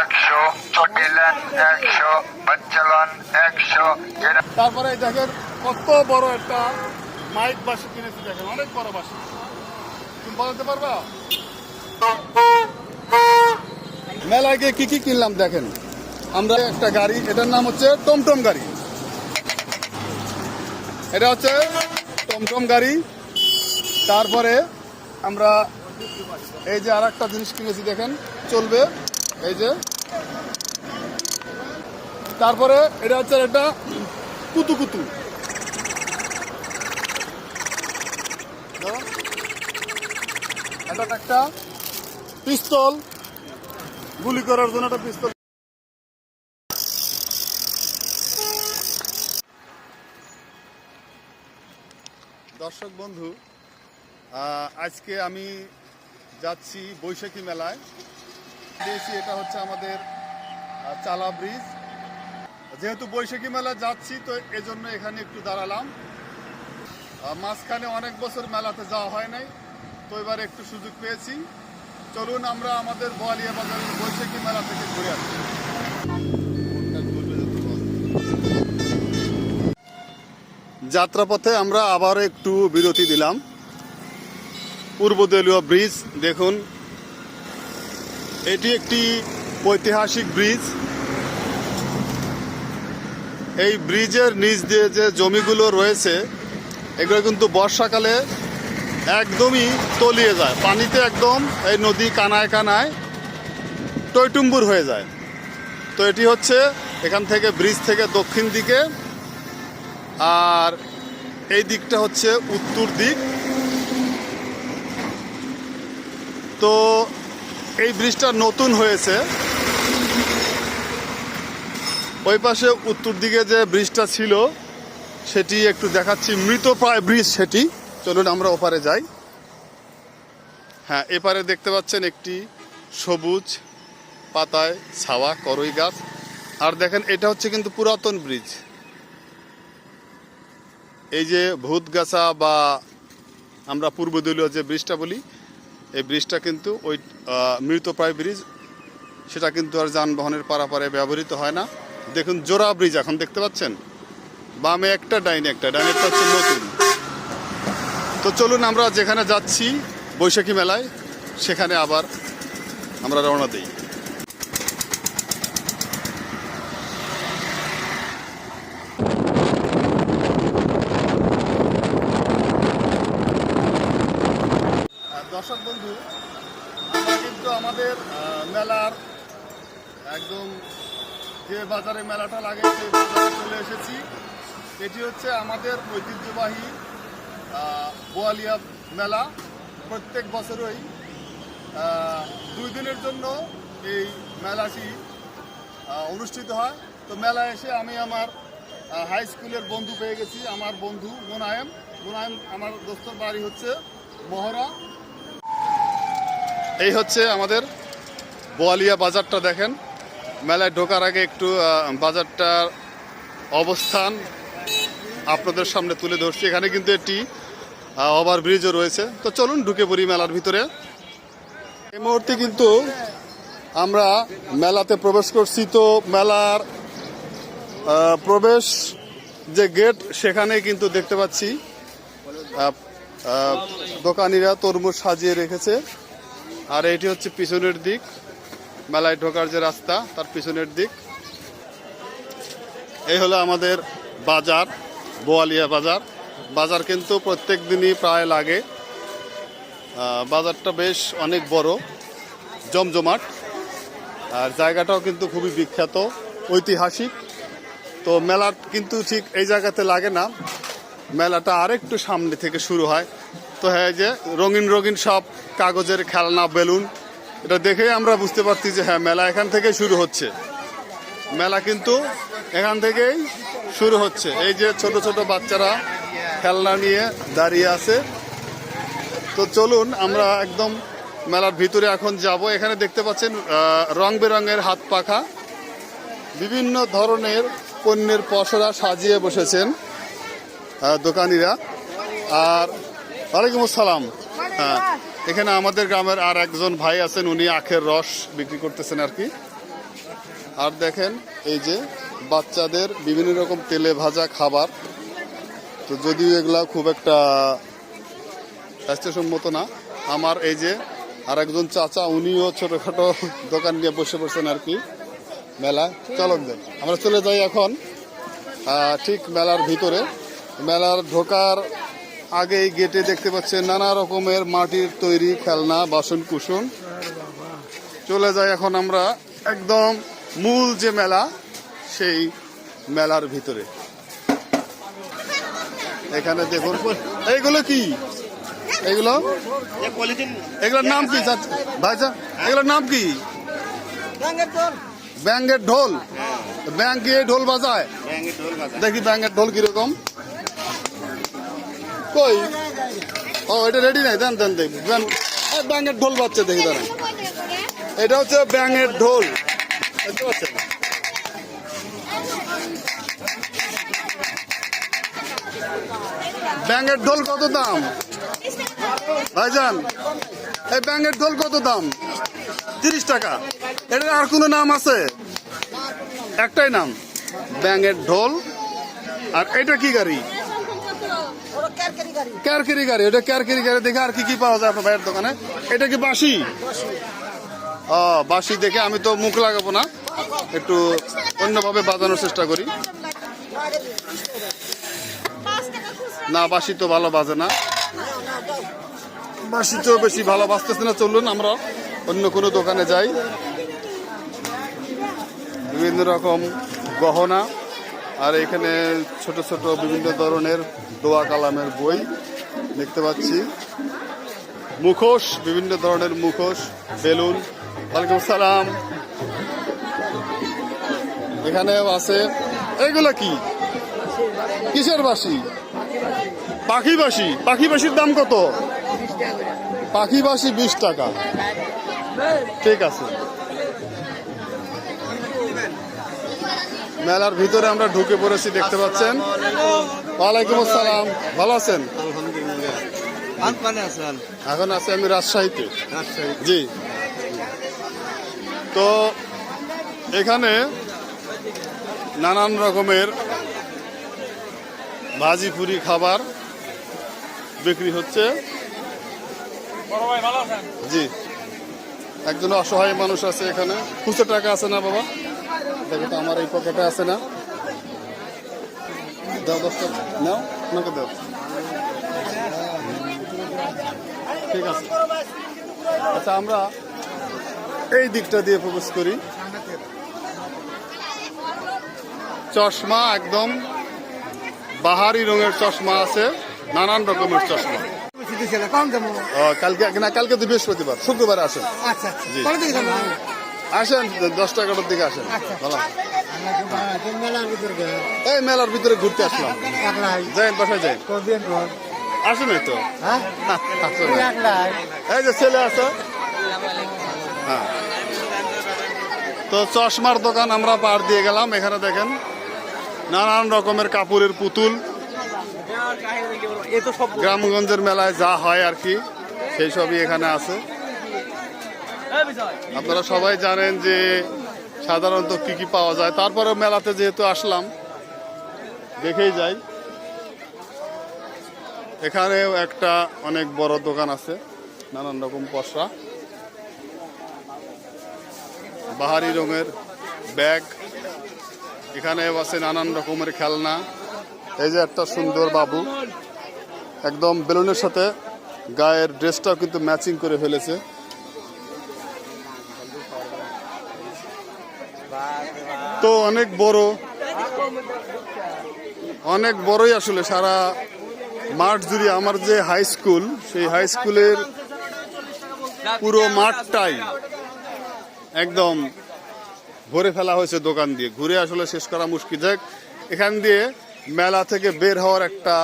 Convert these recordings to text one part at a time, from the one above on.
একশো চটিলেন একশো, বাচ্চালন একশো তারপরে দেখেন কত বড় একটা মাইক বাসি কিনেছি দেখেন, অনেক বড় বাসি। তুমি বলতে পারবা? মেলায় গিয়ে কি কি কিনলাম দেখেন। আমরা একটা গাড়ি, এটার নাম হচ্ছে টমটম গাড়ি। এটা হচ্ছে টমটম গাড়ি। তারপরে আমরা এই যে আর একটা জিনিস কিনেছি দেখেন, চলবে। এই যে। তারপরে এটা হচ্ছে একটা কুতু কুতু এটা একটা পিস্তল। গুলি করার জন্য একটা পিস্তল। দর্শক বন্ধু আজকে আমি যাচ্ছি বৈশাখী মেলায়। দিয়েছি, এটা হচ্ছে আমাদের চালা ব্রিজ। যেহেতু বৈশাখী মেলা যাচ্ছি, তো এজন্য এখানে একটু দাঁড়ালাম। মাঝখানে অনেক বছর মেলাতে যাওয়া হয় নাই, তো এবার একটু সুযোগ পেয়েছি। চলুন আমরা আমাদের বোয়ালিয়া বাজারের বৈশাখী মেলা থেকে ঘুরে আসি। যাত্রাপথে আমরা আবার একটু বিরতি দিলাম। পূর্বদেলীয় ব্রিজ, দেখুন। এটি একটি ঐতিহাসিক ব্রিজ। এই ব্রিজের নিচ দিয়ে যে জমিগুলো রয়েছে, এগুলো কিন্তু বর্ষাকালে একদমই তলিয়ে যায়। পানিতে একদম এই নদী কানায় কানায় টইটুম্বুর হয়ে যায়। তো এটি হচ্ছে এখান থেকে ব্রিজ থেকে দক্ষিণ দিকে, আর এই দিকটা হচ্ছে উত্তর দিক। তো এই ব্রিজটা নতুন হয়েছে। ওই পাশে উত্তর দিকে যে ব্রিজটা ছিল, সেটি একটু দেখাচ্ছি। মৃতপ্রায় ব্রিজ সেটি। চলুন আমরা ওপারে যাই। হ্যাঁ এপারে দেখতে পাচ্ছেন একটি সবুজ পাতায় ছাওয়া করই গাছ। আর দেখেন, এটা হচ্ছে কিন্তু পুরাতন ব্রিজ। এই যে ভূতগাছা বা আমরা পূর্বদলীয় যে ব্রিজটা বলি এই ব্রিজটা কিন্তু ওই মৃতপ্রায় ব্রিজ, সেটা কিন্তু আর যানবাহনের পারাপারে ব্যবহৃত হয় না। দেখুন, জোড়া ব্রিজ এখন দেখতে পাচ্ছেন? বামে একটা, ডাইনে একটা ডাইনেরটা হচ্ছে নতুন। তো চলুন আমরা যেখানে যাচ্ছি বৈশাখী মেলায়, সেখানে আবার আমরা রওনা দিই আর দর্শক বন্ধু আমরা কিন্তু আমাদের আহ, মেলার একদম যে বাজারে মেলাটা লাগে, সেই বাজারে চলে এসেছি। এটি হচ্ছে আমাদের ঐতিহ্যবাহী বোয়ালিয়া মেলা। প্রত্যেক বছরই দুই দিনের জন্য এই মেলাটি অনুষ্ঠিত হয়। তো মেলায় এসে আমি আমার হাই স্কুলের বন্ধু পেয়ে গেছি, আমার বন্ধু মোনায়েম। মোনায়েম, আমার দোস্তর বাড়ি হচ্ছে মহরা এই হচ্ছে আমাদের বোয়ালিয়া বাজারটা দেখেন। মেলায় ঢোকার আগে একটু বাজারটার অবস্থান আপনাদের সামনে তুলে ধরছি। এখানে কিন্তু একটি ওভার ব্রিজও রয়েছে। তো চলুন ঢুকে পড়ি মেলার ভিতরে। এই মুহূর্তে কিন্তু আমরা মেলাতে প্রবেশ করছি। তো মেলার প্রবেশ যে গেট, সেখানে কিন্তু দেখতে পাচ্ছি দোকানিরা তরমুজ সাজিয়ে রেখেছে। আর এটি হচ্ছে পিছনের দিক। মেলায় ঢোকার যে রাস্তা, তার পিছনের দিক। এই হলো আমাদের বাজার, বোয়ালিয়া বাজার। বাজার কিন্তু প্রত্যেক দিনই প্রায় লাগে। বাজারটা বেশ অনেক বড়, জমজমাট। আর জায়গাটাও কিন্তু খুবই বিখ্যাত, ঐতিহাসিক। তো মেলা কিন্তু ঠিক এই জায়গাতে লাগে না। মেলাটা আরেকটু সামনে থেকে শুরু হয়। তো হ্যাঁ যে রঙিন রঙিন সব কাগজের খেলনা, বেলুন এটা দেখেই আমরা বুঝতে পারছি যে হ্যাঁ মেলা এখান থেকে শুরু হচ্ছে। মেলা কিন্তু এখান থেকেই শুরু হচ্ছে। এই যে ছোট ছোট বাচ্চারা খেলনা নিয়ে দাঁড়িয়ে আছে। তো চলুন, আমরা একদম মেলার ভিতরে এখন যাব। এখানে দেখতে পাচ্ছেন রং বেরঙের হাত পাখা। বিভিন্ন ধরনের পণ্যের পসরা সাজিয়ে বসেছেন দোকানিরা। আর ওয়ালাইকুম আসসালাম। হ্যাঁ এখানে আমাদের গ্রামের আর একজন ভাই আছেন, উনি আখের রস বিক্রি করতেছেন আর কি। আর দেখেন, এই যে বাচ্চাদের বিভিন্ন রকম তেলে ভাজা খাবার। তো যদিও এগুলা খুব একটা স্বাস্থ্যসম্মত না, আমার এই যে আর একজন চাচা, উনিও ছোটখাটো দোকান নিয়ে বসে পড়ছেন আর কি মেলা। চলক দেন আমরা চলে যাই এখন ঠিক মেলার ভিতরে। মেলার ঢোকার আগেই গেটে দেখতে পাচ্ছেন নানা রকমের মাটির তৈরি খেলনা, বাসন কুসন। চলে যাই এখন আমরা একদম মূল যে মেলা, সেই মেলার ভিতরে। এখানে দেখুন, এইগুলো কি? এগুলো এগুলোর নাম কি? ভাইজান এগুলোর নাম কি? ব্যাঙ্গের ঢোল। ব্যাঙ্গ ঢোল বাজায়। দেখি ব্যাঙ্গের ঢোল কীরকম। কই? ও, এটা রেডি নাই, দেন দেন দেখ ব্যাং- এই ব্যাঙ্গের ঢোল বাজছে, দেখি, দাঁড়ান। এটা হচ্ছে ব্যাঙের ঢোল। ব্যাঙের ঢোল কত দাম? ভাইজান, এই ব্যাঙের ঢোল কত দাম? তিরিশ টাকা। এটার আর কোনো নাম আছে? একটাই নাম। ব্যাঙের ঢোল। আর এটা কি গাড়ি? ক্যারকেরি গাড়ি। এটা ক্যারকেরি গাড়ি দেখে আর কি কি পাওয়া যায় আপনার ভাইয়ের দোকানে? এটা কি বাঁশি। ও বাঁশি দেখে আমি তো মুখ লাগাবো না। একটু অন্যভাবে বাজানোর চেষ্টা করি। না বাঁশি তো ভালো বাজে না। বাঁশি তো বেশি ভালো বাজতেছে না চলুন আমরা অন্য কোনো দোকানে যাই। বিভিন্ন রকম গহনা। আর এখানে ছোট ছোট বিভিন্ন ধরনের দোয়া কালামের বই দেখতে পাচ্ছি। মুখোশ, বিভিন্ন ধরনের মুখোশ, বেলুন, ওয়ালাইকুম সালাম। এখানেও আছে, এগুলো কি? কিসের বাসি? পাখি বাসি পাখি বাসির দাম কত? পাখি বাসি বিশ টাকা। ঠিক আছে। মেলার ভিতরে আমরা ঢুকে পড়েছি দেখতে পাচ্ছেন। ওয়ালাইকুম আসসালাম। ভালো আছেন? এখন আছে আমি রাজশাহীতে। জি। তো এখানে নানান রকমের ভাজি পুরি খাবার বিক্রি হচ্ছে। জি। একজন অসহায় মানুষ আছে এখানে। খুচরো টাকা আছে না বাবা? দেখো তো আমার এই পকেটে আছে না? দাও নাও দাও। ঠিক আছে। আচ্ছা আমরা এই দিকটা দিয়ে প্রবেশ করি। চশমা একদম বাহারি রঙের চশমা আছে নানান রকমের চশমা। কালকে না কালকে তো বৃহস্পতিবার শুক্রবার আসেন। জি। আসেন দশটা এগারোটার দিকে আসেন। এই মেলার ভিতরে ঘুরতে আসলাম। যাই বাসায় যাই আসেন এই তো এই যে ছেলে আছে। হ্যাঁ। তো চশমার দোকান আমরা পার দিয়ে গেলাম এখানে দেখেন। নানান রকমের কাপড়ের পুতুল। গ্রামগঞ্জের মেলায় যা হয় আর কি সেই সবই এখানে আছে। আপনারা সবাই জানেন যে সাধারণত কি কি পাওয়া যায়। তারপরে মেলাতে যেহেতু আসলাম, দেখেই যাই। এখানেও একটা অনেক বড় দোকান আছে, নানান রকম পশরা বাহারি রঙের ব্যাগ, এখানেও আছে নানান রকমের খেলনা। এই যে একটা সুন্দর বাবু, একদম বেলুনের সাথে গায়ের ড্রেসটাও কিন্তু ম্যাচিং করে ফেলেছে। তো অনেক বড়। অনেক বড়ই আসলে, সারা মাঠ জুড়ে আমার যে হাই স্কুল সেই হাই স্কুলের পুরো মাঠটাই একদম ভরে ফেলা হয়েছে দোকান দিয়ে। ঘুরে আসলে শেষ করা মুশকিল। যাক এখান দিয়ে মেলা থেকে বের হওয়ার একটা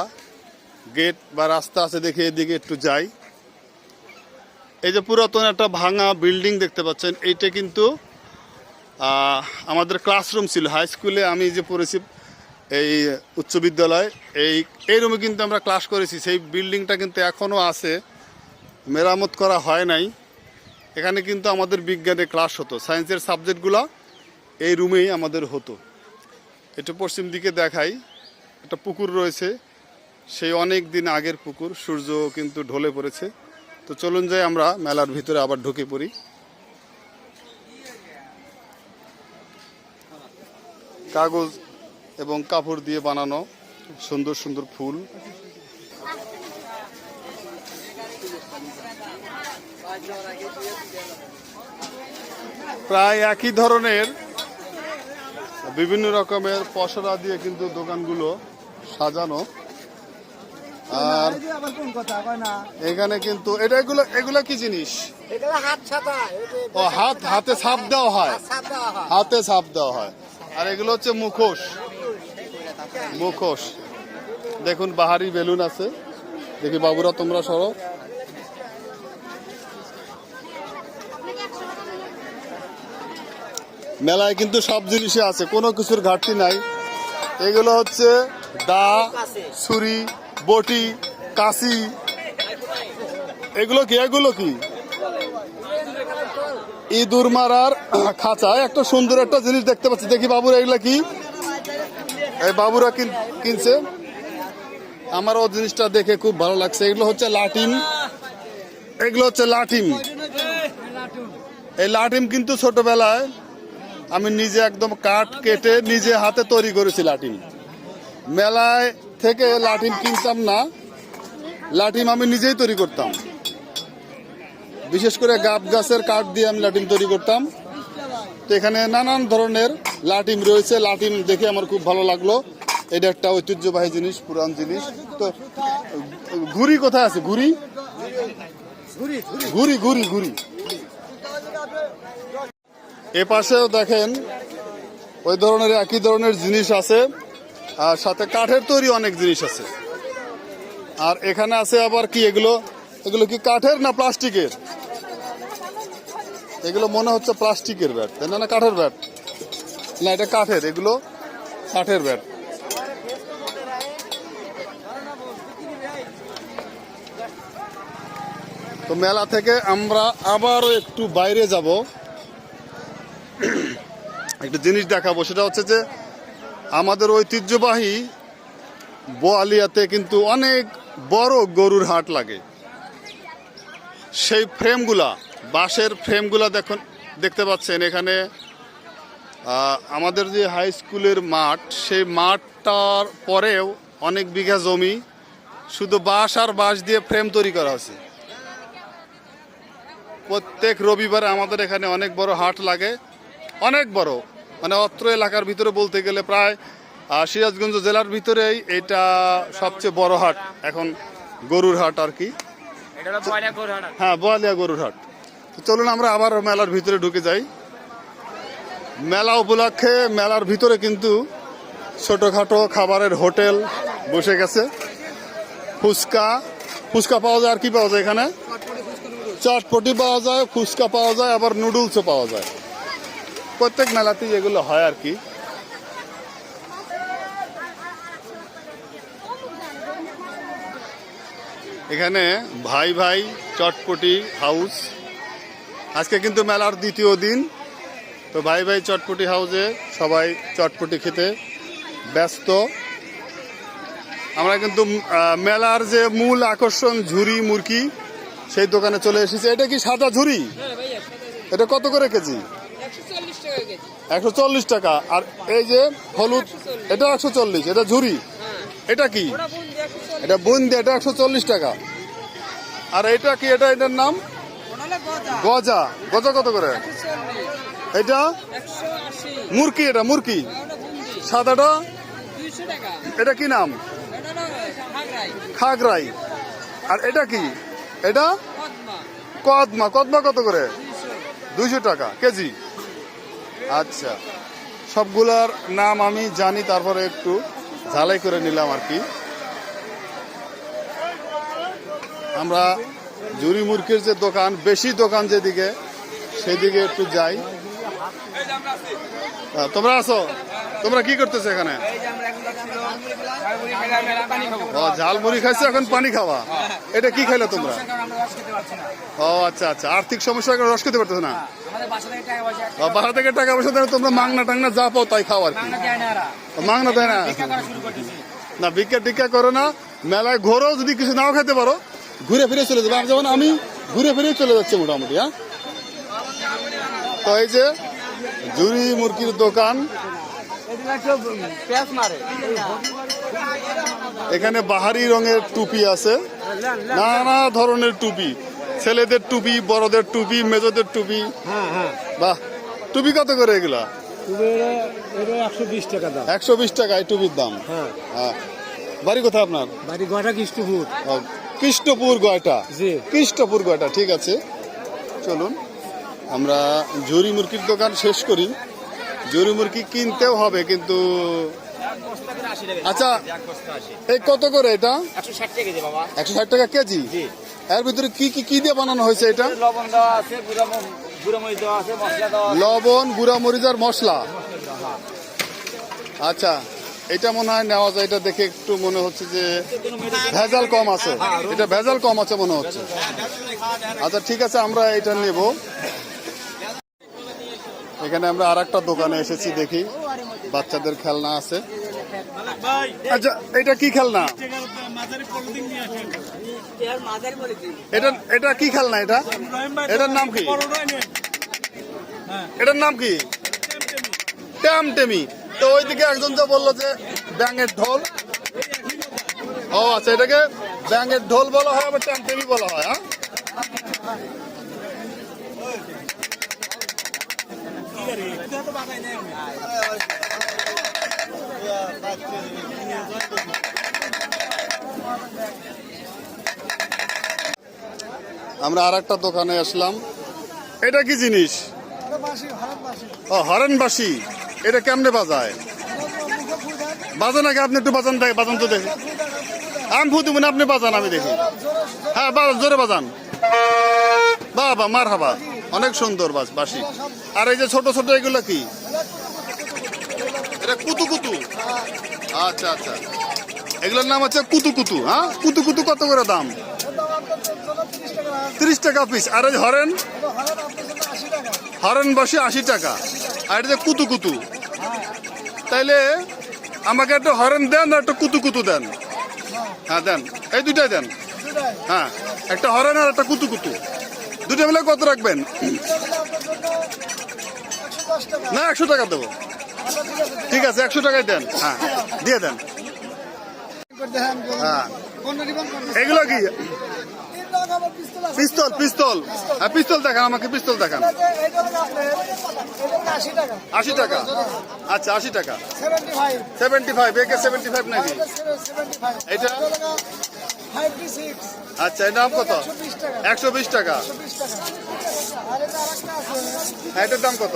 গেট বা রাস্তা আছে দেখে এদিকে একটু যাই। এই যে পুরাতন একটা ভাঙা বিল্ডিং দেখতে পাচ্ছেন, এইটা কিন্তু আমাদের ক্লাসরুম ছিল হাই স্কুলে আমি যে পড়েছি, এই উচ্চ বিদ্যালয়, এই এই রুমে কিন্তু আমরা ক্লাস করেছি, সেই বিল্ডিংটা কিন্তু এখনও আছে, মেরামত করা হয় নাই। এখানে কিন্তু আমাদের বিজ্ঞানে ক্লাস হতো সায়েন্সের সাবজেক্টগুলো এই রুমেই আমাদের হতো। এটা পশ্চিম দিকে দেখাই, একটা পুকুর রয়েছে, সেই অনেক দিন আগের পুকুর, সূর্য কিন্তু ঢলে পড়েছে। তো চলুন যাই আমরা, মেলার ভিতরে আবার ঢুকে পড়ি। কাগজ এবং কাপড় দিয়ে বানানো সুন্দর সুন্দর ফুল। প্রায় একই ধরনের বিভিন্ন রকমের পসরা দিয়ে কিন্তু দোকানগুলো সাজানো। আর এখানে কিন্তু এটা এগুলো এগুলো কি জিনিস? হাত ছাতা ও হাত হাতে ছাপ দেওয়া হয়। হাতে ছাপ দেওয়া হয়। আর এগুলো হচ্ছে মুখোশ। মুখোশ। দেখুন, বাহারি বেলুন আছে। দেখি বাবুরা, তোমরা সরো। মেলায় কিন্তু সব জিনিসই আছে, কোনো কিছুর ঘাটতি নাই। এগুলো হচ্ছে দা, ছুরি, বটি, কাশি। এগুলো কি? এগুলো কি? ইঁদুর মারার খাঁচায় একটা সুন্দর একটা জিনিস দেখতে পাচ্ছি। দেখি বাবুরা এগুলা কি? এই বাবুরা কিন- কিনছে। আমার ও জিনিসটা দেখে খুব ভালো লাগছে। এগুলো হচ্ছে লাটিম। এগুলো হচ্ছে লাঠিম এই লাঠিম কিন্তু ছোটবেলায় আমি নিজে একদম কাঠ কেটে নিজে হাতে তৈরি করেছি লাঠিম মেলায় থেকে লাঠিম কিনতাম না। লাঠিম আমি নিজেই তৈরি করতাম। বিশেষ করে গাব গাছের কাঠ দিয়ে আমি লাটিম তৈরি করতাম। তো এখানে নানান ধরনের লাটিম রয়েছে। লাটিম দেখে আমার খুব ভালো লাগল। এটা একটা ঐতিহ্যবাহী জিনিস পুরান জিনিস। তো ঘুড়ি কোথায় আছে? ঘুড়ি? ঘুড়ি ঘুড়ি। ঘুরি এ পাশেও দেখেন ওই ধরনের একই ধরনের জিনিস আছে। আর সাথে কাঠের তৈরি অনেক জিনিস আছে। আর এখানে আছে আবার কি এগুলো? এগুলো কি কাঠের না প্লাস্টিকের? এগুলো মনে হচ্ছে প্লাস্টিকের ব্যাট। তাই না না কাঠের ব্যাট? না, এটা কাঠের, এগুলো কাঠের ব্যাট। তো মেলা থেকে আমরা আবারও একটু বাইরে যাব। একটা জিনিস দেখাবো, সেটা হচ্ছে যে আমাদের ঐতিহ্যবাহী বোয়ালিয়াতে কিন্তু অনেক বড় গরুর হাট লাগে। সেই ফ্রেমগুলা, বাঁশের ফ্রেমগুলা দেখুন, দেখতে পাচ্ছেন এখানে আমাদের যে হাই স্কুলের মাঠ, সেই মাঠটার পরেও অনেক বিঘা জমি, শুধু বাঁশ আর বাঁশ দিয়ে ফ্রেম তৈরি করা হয়েছে প্রত্যেক রবিবারে আমাদের এখানে অনেক বড় হাট লাগে, অনেক বড় মানে অত্র এলাকার ভিতরে বলতে গেলে প্রায় সিরাজগঞ্জ জেলার ভিতরেই এটা সবচেয়ে বড় হাট, এখন গরুর হাট আর কি। হ্যাঁ বোয়ালিয়া গরুর হাট তো চলুন আমরা আবার মেলার ভিতরে ঢুকে যাই। মেলা উপলক্ষে মেলার ভিতরে কিন্তু ছোটোখাটো খাবারের হোটেল বসে গেছে। ফুচকা ফুচকা পাওয়া যায় আর কি পাওয়া যায় এখানে? চটপটি পাওয়া যায় ফুচকা পাওয়া যায় আবার নুডলসও পাওয়া যায়। প্রত্যেক মেলাতেই এগুলো হয় আর কি। এখানে ভাই ভাই চটপটি হাউস। আজকে কিন্তু মেলার দ্বিতীয় দিন। তো ভাই ভাই চটপটি হাউসে সবাই চটপটি খেতে ব্যস্ত। আমরা কিন্তু মেলার যে মূল আকর্ষণ ঝুরি মুরকি সেই দোকানে চলে এসেছি। এটা কি সাদা ঝুরি এটা কত করে কেজি? একশো চল্লিশ টাকা। আর এই যে হলুদ এটা একশো চল্লিশ এটা ঝুরি এটা কি? এটা বুন্দি এটা একশো চল্লিশ টাকা। আর এটা কি এটা এটার নাম? গজা। গজা। কত করে? এটা মুরকি এটা মুরকি। সাদাটা? এটা কি নাম? খাগরাই আর এটা কি? এটা? কদমা। কদমা। কত করে? দুইশো টাকা কেজি। আচ্ছা। সবগুলার নাম আমি জানি তারপরে একটু ঝালাই করে নিলাম আর কি। আমরা জুরি মুরগির যে দোকান বেশি দোকান যেদিকে সেদিকে একটু যাই। তোমরা আছো? তোমরা কি করতেছো এখানে? ঝালমুড়ি খাইছো এখন পানি খাওয়া এটা কি খাইলে তোমরা? ও আচ্ছা আচ্ছা। আর্থিক সমস্যা রস খেতে পারতেছো না? বাসা থেকে টাকা পয়সা দেয় তোমরা মাংনা টাংনা যা পাও তাই খাও আর কি। মাংনা দেয় না? না। ভিক্ষা টিক্ষা করো না। মেলায় ঘোরো যদি কিছু নাও খেতে পারো ঘুরে ফিরে চলে যাবে। যেমন আমি ঘুরে ফিরে চলে যাচ্ছি মোটামুটি হ্যাঁ? তো এই যে জুরি মুরগির দোকান এখানে বাহারি রঙের টুপি আছে। নানা ধরনের টুপি ছেলেদের টুপি বড়দের টুপি মেজদের টুপি। বাহ টুপি কত করে এগুলা? একশো বিশ টাকা দাম। একশো বিশ টাকা এই টুপির দাম। হ্যাঁ। হ্যাঁ। বাড়ি কোথায় আপনার? বাড়ি গোটা কৃষ্ণপুর কৃষ্ণপুর গয়টা। জি। কৃষ্ণপুর গয়টা ঠিক আছে। চলুন আমরা জুরি মুরগির দোকান শেষ করি। জুরি মুরগি কিনতেও হবে কিন্তু আচ্ছা এই কত করে এটা? একশো ষাট টাকা কেজি? এর ভিতরে কি কি কি দিয়ে বানানো হয়েছে এটা? লবণ দেওয়া আছে লবণ গুঁড়া মরিচ আর মশলা। আচ্ছা এটা মনে হয় নেওয়া যায় এটা দেখে একটু মনে হচ্ছে যে ভেজাল কম আছে। এটা ভেজাল কম আছে মনে হচ্ছে। আচ্ছা ঠিক আছে আমরা এটা নেব। এখানে আমরা আর একটা দোকানে এসেছি দেখি বাচ্চাদের খেলনা আছে। আচ্ছা এটা কি খেলনা? এটা এটা কি খেলনা এটা? এটার নাম কি? এটার নাম কি? ট্যাম টেমি তো ওইদিকে একজন যে বলল যে ব্যাঙের ঢোল। ও আচ্ছা এটাকে ব্যাঙের ঢোল বলা হয় আবার ট্যাম টেমি বলা হয় হ্যাঁ? আমরা আর একটা দোকানে আসলাম। এটা কি জিনিস? ও হরেনবাসী এটা কেমনে বাজায়? বাজান নাকি? আপনি একটু বাজান দেখে, বাজান তো দেখি। আমি ভূত না, আপনি বাজান, আমি দেখি। হ্যাঁ জোরে বাজান। বাবা মার হাবা অনেক সুন্দর বাস বাসি আর এই যে ছোট ছোট, এগুলো কি? এটা কুতু কুতু। আচ্ছা আচ্ছা। এগুলোর নাম হচ্ছে কুতু কুতু হ্যাঁ? কুতু কুতু কত করে দাম? তিরিশ টাকা পিস। আর এই হরেন? হরেন বসে আশি টাকা। আর এটা যে কুতু কুতু। তাইলে আমাকে একটা হরেন দেন আর একটা কুতু কুতু দেন। হ্যাঁ দেন। এই দুটাই দেন। হ্যাঁ একটা হরেন আর একটা কুতু কুতু। দুটো মিলে কত রাখবেন? না একশো টাকা দেবো। ঠিক আছে একশো টাকায় দেন। হ্যাঁ দিয়ে দেন। হ্যাঁ। এগুলো কি? পিস্তল পিস্তল হ্যাঁ পিস্তল দেখান আমাকে পিস্তল দেখান। আশি টাকা। আচ্ছা আশি টাকা। সেভেন্টি ফাইভ একে সেভেন্টি ফাইভ নাকি এটা? আচ্ছা এর দাম কত? একশো বিশ টাকা। হ্যাঁ, এটার দাম কত?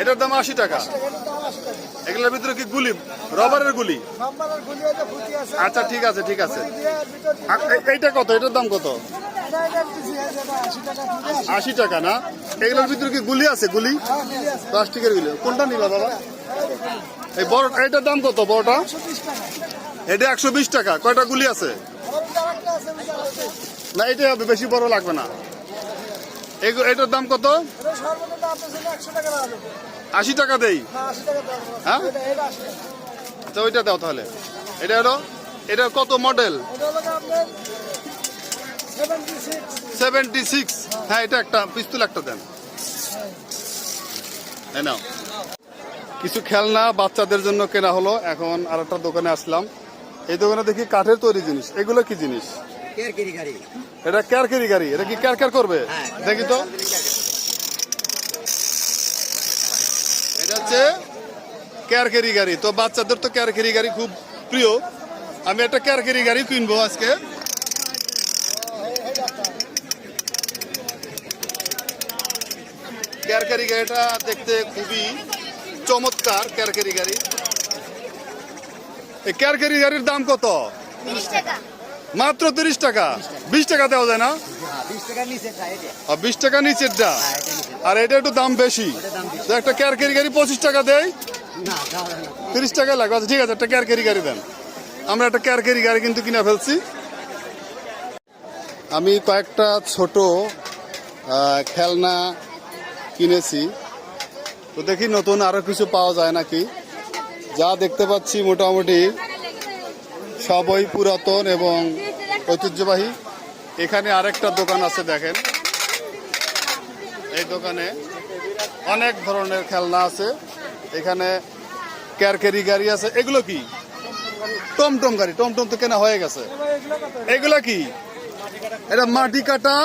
এটার দাম আশি টাকা। এগুলোর ভিতরে কি গুলি? রবারের গুলি? আচ্ছা ঠিক আছে ঠিক আছে। এইটা কত? এটার দাম কত? এটা এটা এটা আশি টাকা না? এগুলোর ভিতরে কি গুলি আছে? গুলি। প্লাস্টিকের গুলি। কোনটা নিবা বাবা? এই বড় এটার দাম কত বড়টা? এটা একশো বিশ টাকা। কয়টা গুলি আছে। না, এটাই হবে, বেশি বড় লাগবে না। এটার দাম কত। আশি টাকা দেই। হ্যাঁ? তো ওইটা দাও তাহলে। এটা হলো এটা কত মডেল? এটা হলো আপনার 76 সেভেন্টি সিক্স। হ্যাঁ এটা একটা পিস্তুল একটা দেন। নাও। কিছু খেলনা বাচ্চাদের জন্য কেনা হলো। এখন আর একটা দোকানে আসলাম। এই দোকানে দেখি কাঠের তৈরি জিনিস। এগুলো কি জিনিস? এটা ক্যারকেরি গাড়ি এটা কি ক্যার ক্যার করবে দেখি তো। এটা হচ্ছে ক্যারকেরি গাড়ি। তো বাচ্চাদের তো ক্যারকেরি গাড়ি খুব প্রিয়। আমি একটা ক্যারকেরি গাড়ি কিনবো আজকে। ক্যারকারি গাড়িটা দেখতে খুবই চমৎকার ক্যারকারি গাড়ি। এই ক্যারকারি গাড়ির দাম কত? তিরিশ টাকা। মাত্র তিরিশ টাকা। বিশ টাকা দেওয়া যায় না? বিশ টাকা নিচেরটা আর এটা একটু দাম বেশি। একটা ক্যারকেরি গাড়ি পঁচিশ টাকা দেয় তিরিশ টাকা লাগবে। আচ্ছা ঠিক আছে, একটা ক্যারকেরি গাড়ি দেন। আমরা একটা ক্যারকেরি গাড়ি কিন্তু কিনে ফেলছি। আমি কয়েকটা ছোট খেলনা কিনেছি। তো দেখি নতুন আরও কিছু পাওয়া যায় নাকি? যা দেখতে পাচ্ছি মোটামুটি সবই পুরাতন এবং ঐতিহ্যবাহী। এখানে আরেকটা দোকান আছে, দেখেন। এই দোকানে অনেক ধরনের খেলনা আছে। এখানে ক্যারকেরি গাড়ি আছে। এগুলো কি? টমটম গাড়ি। টমটম তো কেনা হয়ে গেছে। এগুলো কি? এটা মাটি কাটা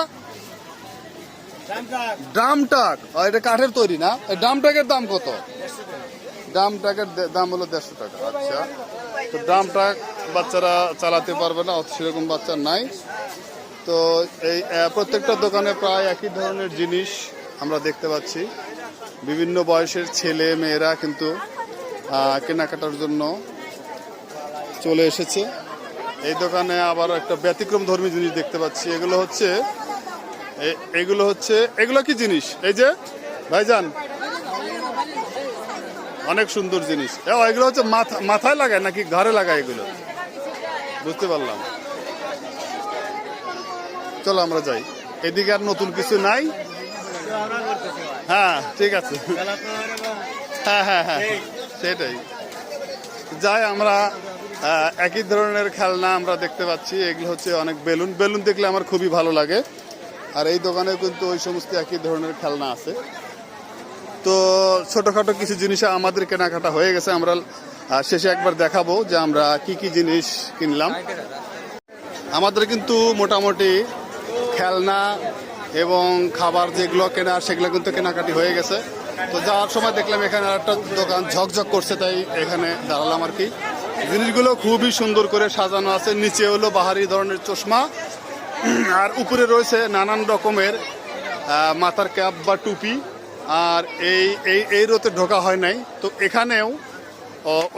ড্রাম টাক। এটা কাঠের তৈরি না? এই ড্রাম টাকের দাম কত? ড্রাম টাকের দাম হলো দেড়শো টাকা। আচ্ছা। তো ড্রাম টাক বাচ্চারা চালাতে পারবে না, অত সেরকম বাচ্চা নাই। তো এই প্রত্যেকটা দোকানে প্রায় একই ধরনের জিনিস আমরা দেখতে পাচ্ছি। বিভিন্ন বয়সের ছেলে মেয়েরা কিন্তু কেনাকাটার জন্য চলে এসেছে। এই দোকানে আবার একটা ব্যতিক্রম ধর্মী জিনিস দেখতে পাচ্ছি। এগুলো হচ্ছে এগুলো হচ্ছে, এগুলো কি জিনিস? এই যে, ভাইজান অনেক সুন্দর জিনিস। এগুলো হচ্ছে মাথা, মাথায় লাগায় নাকি ঘরে লাগায় এগুলো? বুঝতে পারলাম। চলো আমরা যাই। এদিকে আর নতুন কিছু নাই? হ্যাঁ ঠিক আছে। হ্যাঁ হ্যাঁ হ্যাঁ সেটাই। যাই, আমরা একই ধরনের খেলনা আমরা দেখতে পাচ্ছি। এগুলো হচ্ছে অনেক বেলুন। বেলুন দেখলে আমার খুবই ভালো লাগে। আর এই দোকানে কিন্তু ওই সমস্ত একই ধরনের খেলনা আছে। তো ছোটখাটো কিছু জিনিস আমাদের কেনাকাটা হয়ে গেছে, আমরা শেষে একবার দেখাবো যে আমরা কি কি জিনিস কিনলাম। আমাদের কিন্তু মোটামুটি খেলনা এবং খাবার যেগুলো কেনা, সেগুলো কিন্তু কেনাকাটি হয়ে গেছে। তো যাওয়ার সময় দেখলাম এখানে একটা দোকান ঝকঝক করছে, তাই এখানে দাঁড়ালাম আর কি। জিনিসগুলো খুবই সুন্দর করে সাজানো আছে, নিচে হলো বাহারি ধরনের চশমা, আর উপরে রয়েছে নানান রকমের মাথার ক্যাপ বা টুপি। আর এই এই এই রোতে ঢোকা হয় নাই। তো এখানেও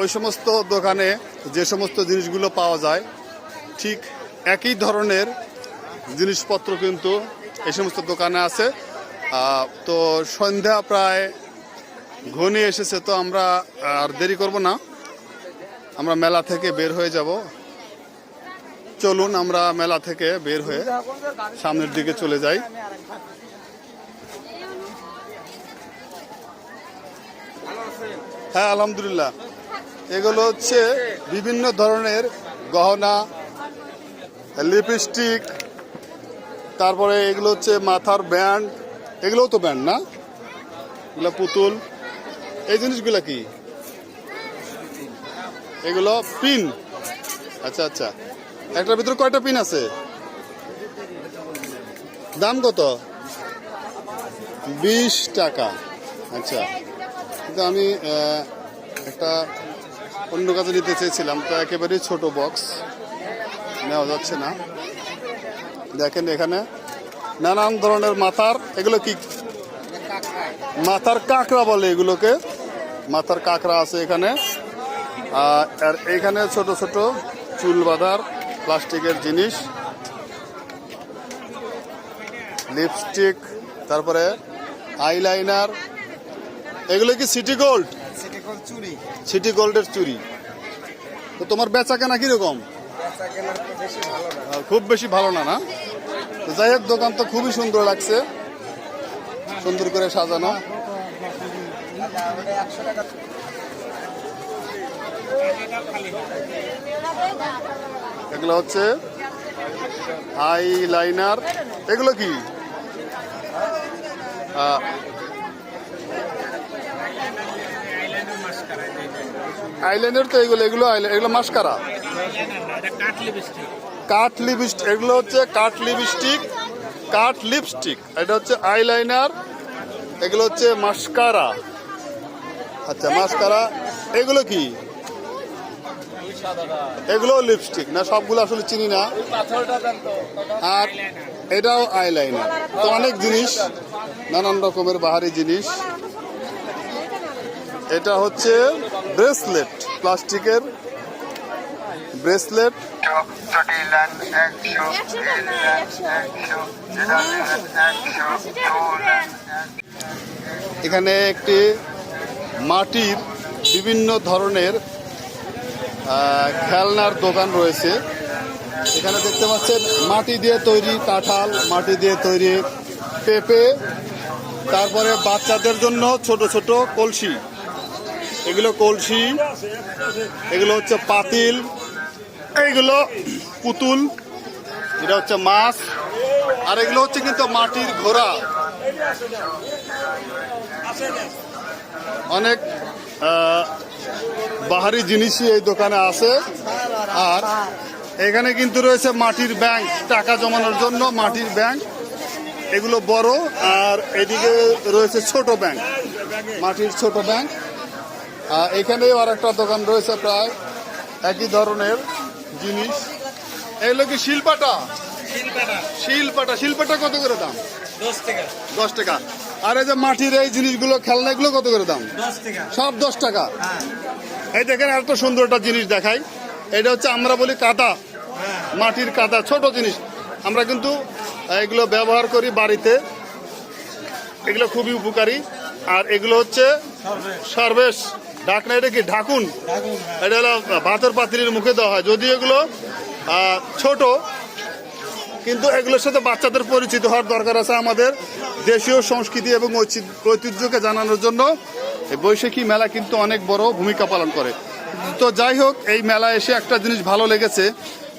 ওই সমস্ত দোকানে যে সমস্ত জিনিসগুলো পাওয়া যায়, ঠিক একই ধরনের জিনিসপত্র কিন্তু এই সমস্ত দোকানে আছে। তো সন্ধ্যা প্রায় ঘনিয়ে এসেছে, তো আমরা আর দেরি করব না। আমরা মেলা থেকে বের হয়ে যাব। চলুন আমরা মেলা থেকে বের হয়ে সামনের দিকে চলে যাই। হ্যাঁ আলহামদুলিল্লাহ। এগুলো হচ্ছে বিভিন্ন ধরনের গহনা, লিপস্টিক, তারপরে এগুলো হচ্ছে মাথার ব্যান্ড। এগুলোও তো ব্যান্ড না? এগুলো পুতুল। এই জিনিসগুলো কি? এগুলো পিন। আচ্ছা আচ্ছা। একটার ভিতরে কয়টা পিন আছে? দাম কত? বিশ টাকা। আচ্ছা। কিন্তু আমি একটা অন্য কাজে নিতে চেয়েছিলাম, তো একেবারেই ছোট বক্স নেওয়া যাচ্ছে না। দেখেন এখানে নানান ধরনের মাথার, এগুলো কি? মাথার কাঁকড়া বলে এগুলোকে। মাথার কাঁকড়া আছে এখানে। আর এখানে ছোট ছোট চুল বাঁধার প্লাস্টিকের জিনিস। লিপস্টিক, তারপরে আইলাইনার এগুলো কি সিটি গোল্ড সেটা কোন চুরি। সিটি গোল্ডের চুরি। তো তোমার বেচা কেনা কীরকম? খুব বেশি ভালো না না? যাই হোক দোকান তো খুবই সুন্দর লাগছে। সুন্দর করে সাজানো। এগুলো হচ্ছে আই লাইনার এগুলো কি? আহ, আইলাইনার তো এগুলো এগুলো এগুলো মাস্কারা। কাঠ লিপস্টিক এগুলো হচ্ছে কাঠ লিপস্টিক কাঠ লিপস্টিক। এটা হচ্ছে আইলাইনার এগুলো হচ্ছে মাস্কারা। আচ্ছা মাস্কারা এগুলো কি? এগুলো লিপস্টিক না সবগুলো আসলে চিনি না। আর এটাও আইলাইনার। তো অনেক জিনিস নানান রকমের বাহারি জিনিস। এটা হচ্ছে ব্রেসলেট, প্লাস্টিকের ব্রেসলেট। এখানে একটি মাটির বিভিন্ন ধরনের খেলনার দোকান রয়েছে। এখানে দেখতে পাচ্ছেন, মাটি দিয়ে তৈরি কাঁঠাল, মাটি দিয়ে তৈরি পেঁপে, তারপরে বাচ্চাদের জন্য ছোট ছোট কলসি। এগুলো কলসি, এগুলো হচ্ছে পাতিল, এইগুলো পুতুল, এটা হচ্ছে মাছ, আর এগুলো হচ্ছে কিন্তু মাটির ঘোড়া। অনেক বাহারি জিনিসই এই দোকানে আছে। আর এখানে কিন্তু রয়েছে মাটির ব্যাংক, টাকা জমানোর জন্য মাটির ব্যাংক। এগুলো বড়, আর এদিকে রয়েছে ছোট ব্যাংক, মাটির ছোট ব্যাংক। এখানেও আর একটা দোকান রয়েছে প্রায়। একই ধরনের জিনিস। এগুলো কি শিলপাটা? শিলপাটা। শিলপাটা। কত করে দাম? দশ টাকা। আর এই যে মাটির এই জিনিসগুলো খেলনা এগুলো কত করে দাম? সব দশ টাকা। হ্যাঁ। এই দেখেন এত সুন্দর একটা জিনিস দেখাই। এটা হচ্ছে আমরা বলি কাদা হ্যাঁ। মাটির কাদা ছোট জিনিস। আমরা কিন্তু এগুলো ব্যবহার করি বাড়িতে। এগুলো খুবই উপকারী। আর এগুলো হচ্ছে সর্বেশ ঢাকনা এটা কি ঢাকুন? এটা হলো ভাতের পাত্রীর মুখে দেওয়া হয়। যদি এগুলো ছোট, কিন্তু এগুলোর সাথে বাচ্চাদের পরিচিত হওয়ার দরকার আছে আমাদের দেশীয় সংস্কৃতি এবং ঐতিহ্যকে জানানোর জন্য। বৈশাখী মেলা কিন্তু অনেক বড় ভূমিকা পালন করে। তো যাই হোক, এই মেলা এসে একটা জিনিস ভালো লেগেছে,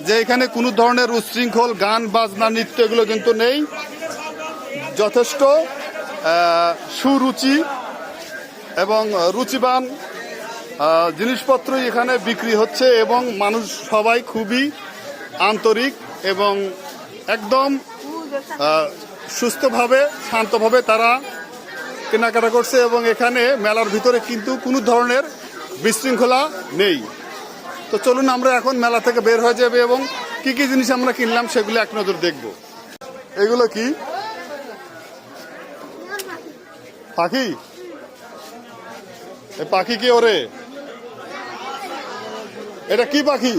যে এখানে কোনো ধরনের উচ্ছৃঙ্খল গান, বাজনা, নৃত্য এগুলো কিন্তু নেই। যথেষ্ট সুরুচি এবং রুচিবান জিনিসপত্রই এখানে বিক্রি হচ্ছে এবং মানুষ সবাই খুবই আন্তরিক এবং একদম সুস্থভাবে, শান্তভাবে তারা কেনাকাটা করছে এবং এখানে মেলার ভিতরে কিন্তু কোনো ধরনের বিশৃঙ্খলা নেই। তো চলুন আমরা এখন মেলা থেকে বের হয়ে যাবে এবং কি কি জিনিস আমরা কিনলাম সেগুলো এক নজর দেখব। এগুলো কি? পাখি? পাখি কি ওরে? এটা কি পাখি?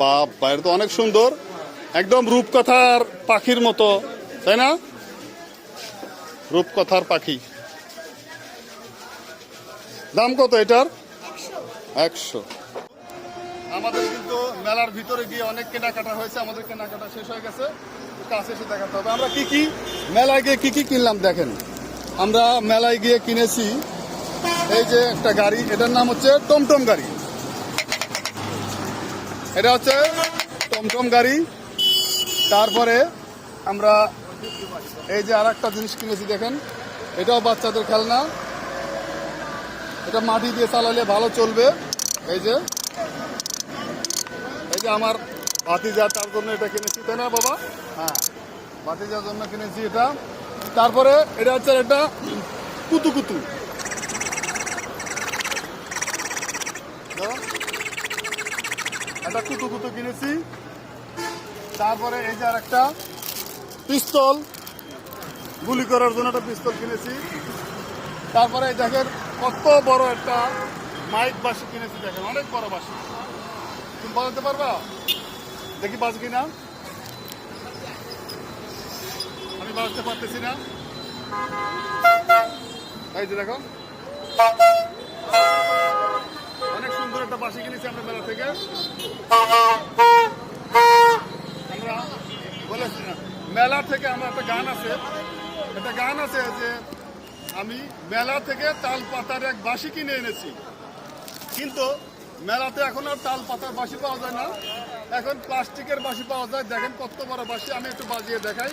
বাপ বাইরে তো অনেক সুন্দর। একদম রূপকথার পাখির মতো, তাই না? রূপকথার পাখি। দাম কত এটার? একশো। আমাদের কিন্তু মেলার ভিতরে গিয়ে অনেক কেনাকাটা হয়েছে, আমাদের কেনাকাটা শেষ হয়ে গেছে। কাছে এসে দেখাতে হবে। আমরা কি কি মেলায় গিয়ে কি কি কিনলাম দেখেন। আমরা মেলায় গিয়ে কিনেছি এই যে একটা গাড়ি, এটার নাম হচ্ছে টমটম গাড়ি। এটা হচ্ছে টমটম গাড়ি। তারপরে আমরা এই যে আর একটা জিনিস কিনেছি, দেখেন। এটাও বাচ্চাদের খেলনা। এটা মাটি দিয়ে চালালে ভালো চলবে। এই যে। এই যে আমার ভাতিজা, তার জন্য এটা কিনেছি। তাই না বাবা? হ্যাঁ। ভাতিজার জন্য কিনেছি এটা। তারপরে এটা হচ্ছে একটা কুতু কুতু। একটা কুতু কুতু কিনেছি। তারপরে এই যে আর একটা পিস্তল। গুলি করার জন্য একটা পিস্তল কিনেছি। তারপরে এই দেখেন, কত বড় একটা মাইক বাসি কিনেছি দেখেন, অনেক বড় বাসি তুমি বাজাতে পারবা? দেখি বাজ কিনা। আমি বাজতে পারতেছি না। এই যে দেখো। একটা বাসি কিনেছি আমরা মেলা থেকে। মেলা থেকে আমার একটা গান আছে। একটা গান আছে যে আমি মেলা থেকে তাল পাতার এক বাঁশি কিনে এনেছি। কিন্তু মেলাতে এখন আর তাল পাতার বাসি পাওয়া যায় না। এখন প্লাস্টিকের বাসি পাওয়া যায়। দেখেন কত বড় বাসি। আমি একটু বাজিয়ে দেখাই।